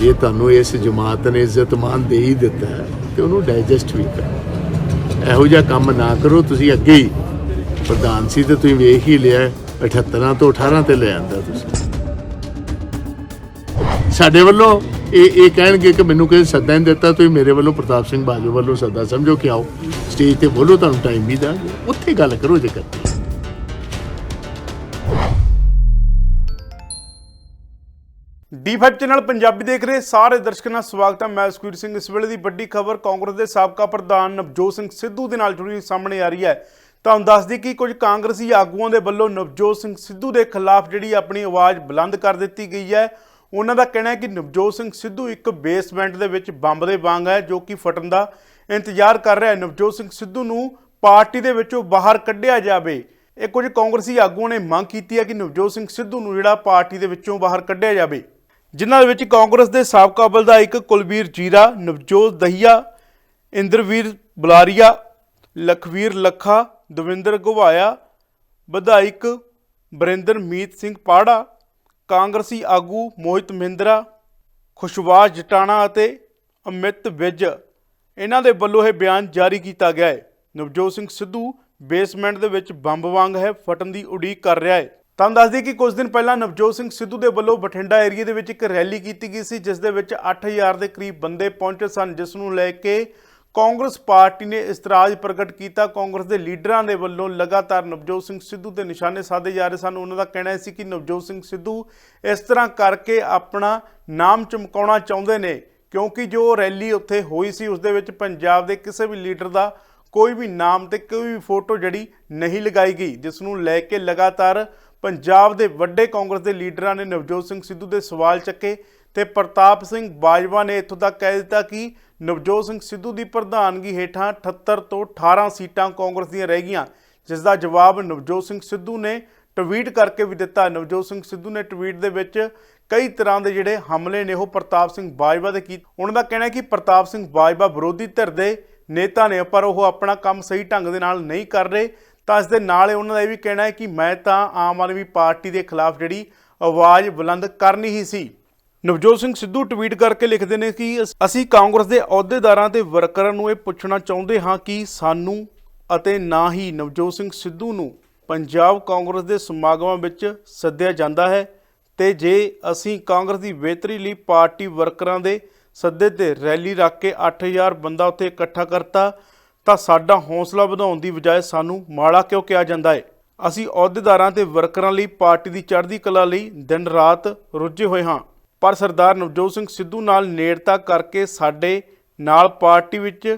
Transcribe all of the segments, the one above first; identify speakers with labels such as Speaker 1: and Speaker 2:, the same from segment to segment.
Speaker 1: ਜੇ ਤੁਹਾਨੂੰ ਇਸ ਜਮਾਤ ਨੇ ਇੱਜ਼ਤ ਮਾਨ ਦੇ ਹੀ ਦਿੱਤਾ ਹੈ, ਤੇ ਉਹਨੂੰ ਡਾਈਜੈਸਟ ਵੀ ਕਰੋ। ਇਹੋ ਜਿਹਾ ਕੰਮ ਨਾ ਕਰੋ ਤੁਸੀਂ ਅੱਗੇ ਹੀ ਪ੍ਰਧਾਨ ਸੀ ਤੇ ਤੁਸੀਂ ਵੇਖ ਹੀ ਲਿਆ 78 ਤੋਂ 18 ਤੇ ਲੈ ਆਂਦਾ ਤੁਸੀਂ। ਸਾਡੇ ਵੱਲੋਂ ਇਹ ਇਹ ਕਹਿਣਗੇ ਕਿ ਮੈਨੂੰ ਕਿਸੇ ਸੱਦਾ ਨਹੀਂ ਦਿੱਤਾ ਤੁਸੀਂ ਮੇਰੇ ਵੱਲੋਂ ਪ੍ਰਤਾਪ ਸਿੰਘ ਬਾਜੂ ਵੱਲੋਂ ਸੱਦਾ ਸਮਝੋ ਕਿ ਆਓ ਸਟੇਜ ਤੇ ਬੋਲੋ ਤੁਹਾਨੂੰ ਟਾਈਮ ਵੀ ਦਾਂਗੇ। ਉੱਥੇ ਗੱਲ ਕਰੋ ਜੇ ਕਰਨੀ
Speaker 2: ਡੀ5 ਚੈਨਲ ਪੰਜਾਬੀ ਦੇਖ ਰਹੇ ਸਾਰੇ ਦਰਸ਼ਕਾਂ ਦਾ ਸਵਾਗਤ ਹੈ। ਮੈਂ ਸੁਖਵੀਰ ਸਿੰਘ। ਇਸ ਵੇਲੇ ਦੀ ਵੱਡੀ ਖਬਰ ਕਾਂਗਰਸ ਦੇ ਸਾਬਕਾ ਪ੍ਰਧਾਨ ਨਵਜੋਤ ਸਿੰਘ ਸਿੱਧੂ ਦੇ ਨਾਲ ਜੁੜੀ ਹੋਈ ਸਾਹਮਣੇ ਆ ਰਹੀ ਹੈ। ਤੁਹਾਨੂੰ ਦੱਸ ਦਈਏ ਕਿ ਕੁਝ ਕਾਂਗਰਸੀ ਆਗੂਆਂ ਦੇ ਵੱਲੋਂ ਨਵਜੋਤ ਸਿੰਘ ਸਿੱਧੂ ਦੇ ਖਿਲਾਫ ਜਿਹੜੀ ਆਪਣੀ ਆਵਾਜ਼ ਬੁਲੰਦ ਕਰ ਦਿੱਤੀ ਗਈ ਹੈ। ਉਹਨਾਂ ਦਾ ਕਹਿਣਾ ਹੈ ਕਿ ਨਵਜੋਤ ਸਿੰਘ ਸਿੱਧੂ ਇੱਕ ਬੇਸਮੈਂਟ ਦੇ ਵਿੱਚ ਬੰਬ ਦੇ ਵਾਂਗ ਹੈ, ਜੋ ਕਿ ਫਟਣ ਦਾ ਇੰਤਜ਼ਾਰ ਕਰ ਰਿਹਾ ਹੈ। ਨਵਜੋਤ ਸਿੰਘ ਸਿੱਧੂ ਨੂੰ ਪਾਰਟੀ ਦੇ ਵਿੱਚੋਂ ਬਾਹਰ ਕੱਢਿਆ ਜਾਵੇ। ਇਹ ਕੁਝ ਕਾਂਗਰਸੀ ਆਗੂਆਂ ਨੇ ਮੰਗ ਕੀਤੀ ਹੈ ਕਿ ਨਵਜੋਤ ਸਿੰਘ ਸਿੱਧੂ ਨੂੰ ਜਿਹੜਾ ਪਾਰਟੀ ਦੇ ਵਿੱਚੋਂ ਬਾਹਰ ਕੱਢਿਆ ਜਾਵੇ। ਜਿਨ੍ਹਾਂ ਦੇ ਵਿੱਚ ਕਾਂਗਰਸ ਦੇ ਸਾਬਕਾ ਵਿਧਾਇਕ ਕੁਲਵੀਰ ਜੀਰਾ, ਨਵਜੋਤ ਦਹੀਆ, ਇੰਦਰਵੀਰ ਬੁਲਾਰੀਆ, ਲਖਵੀਰ ਲੱਖਾ, ਦਵਿੰਦਰ ਘੁਵਾਇਆ ਵਿਧਾਇਕ ਬਰਿੰਦਰ ਮੀਤ ਸਿੰਘ ਪਾੜਾ, ਕਾਂਗਰਸੀ ਆਗੂ ਮੋਹਿਤ ਮਹਿੰਦਰਾ ਖੁਸ਼ਵਾਸ ਜਟਾਣਾ ਅਤੇ ਅਮਿਤ ਵਿਜ। ਇਹਨਾਂ ਦੇ ਵੱਲੋਂ ਇਹ ਬਿਆਨ ਜਾਰੀ ਕੀਤਾ ਗਿਆ ਹੈ। ਨਵਜੋਤ ਸਿੰਘ ਸਿੱਧੂ ਬੇਸਮੈਂਟ ਦੇ ਵਿੱਚ ਬੰਬ ਵਾਂਗ ਹੈ, ਫਟਣ ਦੀ ਉਡੀਕ ਕਰ ਰਿਹਾ ਹੈ। ਤੁਹਾਨੂੰ ਦੱਸ ਦਈਏ ਕਿ ਕੁਝ ਦਿਨ ਪਹਿਲਾਂ ਨਵਜੋਤ ਸਿੰਘ ਸਿੱਧੂ ਦੇ ਵੱਲੋਂ ਬਠਿੰਡਾ ਏਰੀਆ ਦੇ ਵਿੱਚ ਇੱਕ ਰੈਲੀ ਕੀਤੀ ਗਈ ਸੀ, ਜਿਸ ਦੇ ਵਿੱਚ 8000 ਦੇ ਕਰੀਬ ਬੰਦੇ ਪਹੁੰਚੇ ਸਨ, ਜਿਸ ਨੂੰ ਲੈ ਕੇ ਕਾਂਗਰਸ ਪਾਰਟੀ ਨੇ ਇਤਰਾਜ਼ ਪ੍ਰਗਟ ਕੀਤਾ। ਕਾਂਗਰਸ ਦੇ ਲੀਡਰਾਂ ਦੇ ਵੱਲੋਂ ਲਗਾਤਾਰ ਨਵਜੋਤ ਸਿੰਘ ਸਿੱਧੂ ਦੇ ਨਿਸ਼ਾਨੇ ਸਾਧੇ ਜਾ ਰਹੇ ਸਨ। ਉਹਨਾਂ ਦਾ ਕਹਿਣਾ ਸੀ ਕਿ ਨਵਜੋਤ ਸਿੰਘ ਸਿੱਧੂ ਇਸ ਤਰ੍ਹਾਂ ਕਰਕੇ ਆਪਣਾ ਨਾਮ ਚਮਕਾਉਣਾ ਚਾਹੁੰਦੇ ਨੇ, ਕਿਉਂਕਿ ਜੋ ਰੈਲੀ ਉੱਥੇ ਹੋਈ ਸੀ, ਉਸ ਦੇ ਵਿੱਚ ਪੰਜਾਬ ਦੇ ਕਿਸੇ ਵੀ ਲੀਡਰ ਦਾ ਕੋਈ ਵੀ ਨਾਮ ਤੇ ਕੋਈ ਵੀ ਫੋਟੋ ਜਿਹੜੀ ਨਹੀਂ ਲਗਾਈ ਗਈ, ਜਿਸ ਨੂੰ ਲੈ ਕੇ ਲਗਾਤਾਰ ਪੰਜਾਬ ਦੇ ਵੱਡੇ ਕਾਂਗਰਸ ਦੇ ਲੀਡਰਾਂ ਨੇ ਨਵਜੋਤ ਸਿੰਘ ਸਿੱਧੂ ਦੇ ਸਵਾਲ ਚੱਕੇ ਤੇ ਪ੍ਰਤਾਪ ਸਿੰਘ ਬਾਜਵਾ ਨੇ ਇੱਥੋਂ ਤੱਕ ਕਹਿ ਦਿੱਤਾ ਕਿ ਨਵਜੋਤ ਸਿੰਘ ਸਿੱਧੂ ਦੀ ਪ੍ਰਧਾਨਗੀ ਹੇਠਾਂ 78 ਤੋਂ 18 ਸੀਟਾਂ ਕਾਂਗਰਸ ਦੀਆਂ ਰਹਿ ਗਈਆਂ, ਜਿਸ ਦਾ ਜਵਾਬ ਨਵਜੋਤ ਸਿੰਘ ਸਿੱਧੂ ਨੇ ਟਵੀਟ ਕਰਕੇ ਵੀ ਦਿੱਤਾ। ਨਵਜੋਤ ਸਿੰਘ ਸਿੱਧੂ ਨੇ ਟਵੀਟ ਦੇ ਵਿੱਚ ਕਈ ਤਰ੍ਹਾਂ ਦੇ ਜਿਹੜੇ ਹਮਲੇ ਨੇ ਉਹ ਪ੍ਰਤਾਪ ਸਿੰਘ ਬਾਜਵਾ ਦੇ ਕੀਤੇ। ਉਹਨਾਂ ਦਾ ਕਹਿਣਾ ਹੈ ਕਿ ਪ੍ਰਤਾਪ ਸਿੰਘ ਬਾਜਵਾ ਵਿਰੋਧੀ ਧਿਰ ਦੇ ਨੇਤਾ ਨੇ, ਪਰ ਉਹ ਆਪਣਾ ਕੰਮ ਸਹੀ ਢੰਗ ਦੇ ਨਾਲ ਨਹੀਂ ਕਰ ਰਹੇ। ਤਾਂ ਇਸ ਦੇ ਨਾਲ ਹੀ ਉਹਨਾਂ ਦਾ ਇਹ ਵੀ ਕਹਿਣਾ ਹੈ ਕਿ ਮੈਂ ਤਾਂ ਆਮ ਆਦਮੀ ਪਾਰਟੀ ਦੇ ਖਿਲਾਫ ਜਿਹੜੀ ਆਵਾਜ਼ ਬੁਲੰਦ ਕਰਨੀ ਹੀ ਸੀ। ਨਵਜੋਤ ਸਿੰਘ ਸਿੱਧੂ ਟਵੀਟ ਕਰਕੇ ਲਿਖਦੇ ਨੇ ਕਿ ਅਸੀਂ ਕਾਂਗਰਸ ਦੇ ਅਹੁਦੇਦਾਰਾਂ ਤੇ ਵਰਕਰਾਂ ਨੂੰ ਇਹ ਪੁੱਛਣਾ ਚਾਹੁੰਦੇ ਹਾਂ ਕਿ ਸਾਨੂੰ ਅਤੇ ਨਾ ਹੀ ਨਵਜੋਤ ਸਿੰਘ ਸਿੱਧੂ ਨੂੰ ਪੰਜਾਬ ਕਾਂਗਰਸ ਦੇ ਸਮਾਗਮਾਂ ਵਿੱਚ ਸੱਦਿਆ ਜਾਂਦਾ ਹੈ ਤੇ ਜੇ ਅਸੀਂ ਕਾਂਗਰਸ ਦੀ ਬਿਹਤਰੀ ਲਈ ਪਾਰਟੀ ਵਰਕਰਾਂ ਦੇ ਸੱਦੇ ਤੇ ਰੈਲੀ ਰੱਖ ਕੇ 8000 ਬੰਦਾ ਉੱਥੇ ਇਕੱਠਾ ਕਰਤਾ ਤਾਂ ਸਾਡਾ ਹੌਸਲਾ ਵਧਾਉਣ ਦੀ ਬਜਾਏ ਸਾਨੂੰ ਮਾੜਾ ਕਿਉਂ ਕਿਹਾ ਜਾਂਦਾ ਹੈ ਅਸੀਂ ਅਹੁਦੇਦਾਰਾਂ ਤੇ ਵਰਕਰਾਂ ਲਈ ਪਾਰਟੀ ਦੀ ਚੜ੍ਹਦੀ ਕਲਾ ਲਈ ਦਿਨ ਰਾਤ ਰੁੱਝੇ ਹੋਏ ਹਾਂ। ਪਰ ਸਰਦਾਰ ਨਵਜੋਤ ਸਿੰਘ ਸਿੱਧੂ ਨਾਲ ਨੇੜਤਾ ਕਰਕੇ ਸਾਡੇ ਨਾਲ ਪਾਰਟੀ ਵਿੱਚ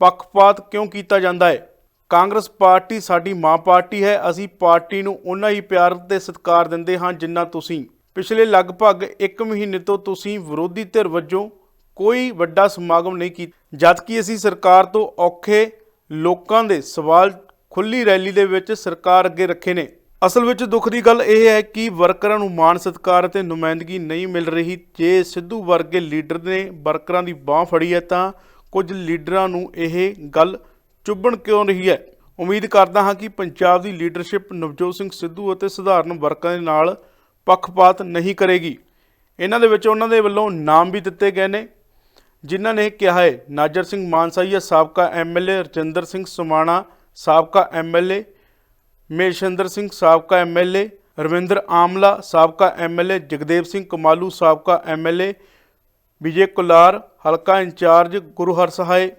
Speaker 2: ਪੱਖਪਾਤ ਕਿਉਂ ਕੀਤਾ ਜਾਂਦਾ ਹੈ ਕਾਂਗਰਸ ਪਾਰਟੀ ਸਾਡੀ ਮਾਂ ਪਾਰਟੀ ਹੈ, ਅਸੀਂ ਪਾਰਟੀ ਨੂੰ ਉਨਾ ਹੀ ਪਿਆਰ ਤੇ ਸਤਿਕਾਰ ਦਿੰਦੇ ਹਾਂ ਜਿੰਨਾ ਤੁਸੀਂ। ਪਿਛਲੇ ਲਗਭਗ 1 ਮਹੀਨੇ ਤੋਂ ਤੁਸੀਂ ਵਿਰੋਧੀ ਧਿਰ ਵਜੋਂ ਕੋਈ ਵੱਡਾ ਸਮਾਗਮ ਨਹੀਂ ਕੀਤਾ। ਜਦਕਿ ਅਸੀਂ ਸਰਕਾਰ ਤੋਂ ਔਖੇ ਲੋਕਾਂ ਦੇ ਸਵਾਲ ਖੁੱਲੀ ਰੈਲੀ ਦੇ ਵਿੱਚ ਸਰਕਾਰ ਅੱਗੇ ਰੱਖੇ ਨੇ। ਅਸਲ ਵਿੱਚ ਦੁੱਖ ਦੀ ਗੱਲ ਇਹ ਹੈ ਕਿ ਵਰਕਰਾਂ ਨੂੰ ਮਾਣ ਸਤਿਕਾਰ ਅਤੇ ਨੁਮਾਇੰਦਗੀ ਨਹੀਂ ਮਿਲ ਰਹੀ। ਜੇ ਸਿੱਧੂ ਵਰਗੇ ਲੀਡਰ ਨੇ ਵਰਕਰਾਂ ਦੀ ਬਾਹ ਫੜੀ ਹੈ ਤਾਂ ਕੁਝ ਲੀਡਰਾਂ ਨੂੰ ਇਹ ਗੱਲ ਚੁੱਭਣ ਕਿਉਂ ਰਹੀ ਹੈ? ਉਮੀਦ ਕਰਦਾ ਹਾਂ ਕਿ ਪੰਜਾਬ ਦੀ ਲੀਡਰਸ਼ਿਪ ਨਵਜੋਤ ਸਿੰਘ ਸਿੱਧੂ ਅਤੇ ਸਧਾਰਨ ਵਰਕਰਾਂ ਦੇ ਨਾਲ ਪੱਖਪਾਤ ਨਹੀਂ ਕਰੇਗੀ। ਇਹਨਾਂ ਦੇ ਵਿੱਚ ਉਹਨਾਂ ਦੇ ਵੱਲੋਂ ਨਾਮ ਵੀ ਦਿੱਤੇ ਗਏ ਨੇ। ਜਿਨ੍ਹਾਂ ਨੇ ਕਿਹਾ ਹੈ, ਨਾਜਰ ਸਿੰਘ ਮਾਨਸਾਈਆ, ਸਾਬਕਾ ਐਮਐਲਏ ਰਜਿੰਦਰ ਸਿੰਘ ਸਮਾਣਾ, ਸਾਬਕਾ ਐਮਐਲਏ ਮੇਸ਼ੰਦਰ ਸਿੰਘ, ਸਾਬਕਾ ਐਮਐਲਏ ਰਵਿੰਦਰ ਆਮਲਾ, ਸਾਬਕਾ ਐਮਐਲਏ ਜਗਦੇਵ ਸਿੰਘ ਕਮਾਲੂ, ਸਾਬਕਾ ਐਮਐਲਏ ਵਿਜੇ ਕੁਲਾਰ, ਹਲਕਾ ਇੰਚਾਰਜ ਗੁਰੂ ਹਰਸਹਾਏ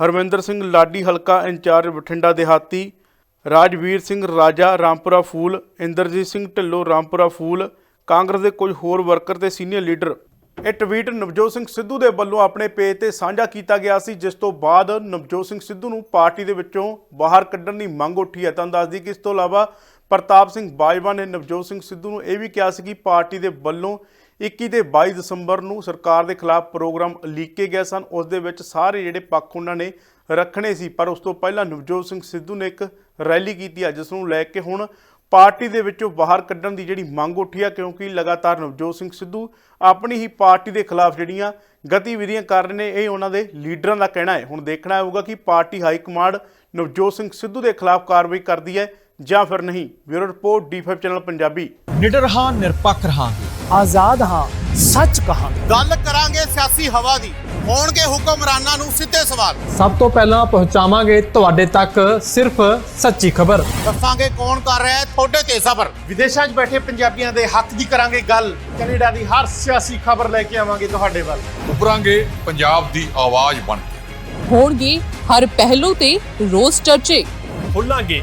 Speaker 2: ਹਰਮਿੰਦਰ ਸਿੰਘ ਲਾਡੀ, ਹਲਕਾ ਇੰਚਾਰਜ ਬਠਿੰਡਾ ਦਿਹਾਤੀ, ਰਾਜਵੀਰ ਸਿੰਘ ਰਾਜਾ, ਰਾਮਪੁਰਾ ਫੂਲ, ਇੰਦਰਜੀਤ ਸਿੰਘ ਢਿੱਲੋਂ, ਰਾਮਪੁਰਾ ਫੂਲ, ਕਾਂਗਰਸ ਦੇ ਕੁਝ ਹੋਰ ਵਰਕਰ ਤੇ ਸੀਨੀਅਰ ਲੀਡਰ ਇਹ ਟਵੀਟ ਨਵਜੋਤ ਸਿੰਘ ਸਿੱਧੂ ਦੇ ਵੱਲੋਂ ਆਪਣੇ ਪੇਜ ਤੇ ਸਾਂਝਾ ਕੀਤਾ ਗਿਆ ਸੀ, ਜਿਸ ਤੋਂ ਬਾਅਦ ਨਵਜੋਤ ਸਿੰਘ ਸਿੱਧੂ ਨੂੰ ਪਾਰਟੀ ਦੇ ਵਿੱਚੋਂ ਬਾਹਰ ਕੱਢਣ ਦੀ ਮੰਗ ਉੱਠੀ ਹੈ। ਤੁਹਾਨੂੰ ਦੱਸਦੀ ਕਿ ਇਸ ਤੋਂ ਇਲਾਵਾ ਪ੍ਰਤਾਪ ਸਿੰਘ ਬਾਜਵਾ ਨੇ ਨਵਜੋਤ ਸਿੰਘ ਸਿੱਧੂ ਨੂੰ ਇਹ ਵੀ ਕਿਹਾ ਸੀ ਕਿ ਪਾਰਟੀ ਦੇ ਵੱਲੋਂ 21 ਤੇ 22 ਦਸੰਬਰ ਨੂੰ ਸਰਕਾਰ ਦੇ ਖਿਲਾਫ ਪ੍ਰੋਗਰਾਮ ਲੀਕੇ ਗਏ ਸਨ। ਉਸ ਦੇ ਵਿੱਚ ਸਾਰੇ ਜਿਹੜੇ ਪੱਖ ਉਹਨਾਂ ਨੇ ਰੱਖਣੇ ਸੀ, ਪਰ ਉਸ ਤੋਂ ਪਹਿਲਾਂ ਨਵਜੋਤ ਸਿੰਘ ਸਿੱਧੂ ਨੇ ਇੱਕ ਰੈਲੀ ਕੀਤੀ ਹੈ, ਜਿਸ ਨੂੰ ਲੈ ਕੇ ਹੁਣ ਪਾਰਟੀ ਦੇ ਵਿੱਚੋਂ ਬਾਹਰ ਕੱਢਣ ਦੀ ਜਿਹੜੀ ਮੰਗ ਉੱਠੀ ਆ, ਕਿਉਂਕਿ ਲਗਾਤਾਰ ਨਵਜੋਤ ਸਿੰਘ ਸਿੱਧੂ ਆਪਣੀ ਹੀ ਪਾਰਟੀ ਦੇ ਖਿਲਾਫ ਜਿਹੜੀਆਂ ਗਤੀਵਿਧੀਆਂ ਕਰ ਰਹੇ ਨੇ, ਇਹ ਉਹਨਾਂ ਦੇ ਲੀਡਰਾਂ ਦਾ ਕਹਿਣਾ ਹੈ। ਹੁਣ ਦੇਖਣਾ ਹੋਊਗਾ ਕਿ party high command Navjot Singh Sidhu ਦੇ ਖਿਲਾਫ ਕਾਰਵਾਈ ਕਰਦੀ ਹੈ। ਜਾਂ ਫਿਰ ਨਹੀਂ। Bureau report D5 channel Punjabi.
Speaker 3: ਨਿਡਰ ਹਾਂ ਨਿਰਪੱਖ ਰਹਾਂਗੇ।
Speaker 4: ਆਜ਼ਾਦ ਹਾਂ ਸੱਚ ਕਹਾਂਗੇ।
Speaker 5: ਗੱਲ ਕਰਾਂਗੇ ਸਿਆਸੀ ਹਵਾ ਦੀ। ਹੋਣਗੇ ਹੁਕਮਰਾਨਾਂ ਨੂੰ ਸਿੱਧੇ ਸਵਾਲ।
Speaker 3: ਸਭ ਤੋਂ ਪਹਿਲਾਂ ਪਹੁੰਚਾਵਾਂਗੇ ਤੁਹਾਡੇ ਤੱਕ ਸਿਰਫ ਸੱਚੀ ਖਬਰ।
Speaker 5: ਦੱਸਾਂਗੇ ਕੌਣ ਕਰ ਰਿਹਾ ਹੈ ਤੁਹਾਡੇ ਤੇ ਸਫਰ। ਵਿਦੇਸ਼ਾਂ 'ਚ ਬੈਠੇ ਪੰਜਾਬੀਆਂ ਦੇ ਹੱਕ ਦੀ ਕਰਾਂਗੇ ਗੱਲ। ਕੈਨੇਡਾ ਦੀ ਹਰ ਸਿਆਸੀ ਖਬਰ ਲੈ ਕੇ ਆਵਾਂਗੇ ਤੁਹਾਡੇ ਵੱਲ।
Speaker 6: ਉਭਰਾਂਗੇ ਪੰਜਾਬ ਦੀ ਆਵਾਜ਼ ਬਣ ਕੇ।
Speaker 7: ਹੋਣਗੇ ਹਰ ਪਹਿਲੂ ਤੇ ਰੋਜ਼ ਚਰਚੇ।
Speaker 5: ਖੁੱਲਾਂਗੇ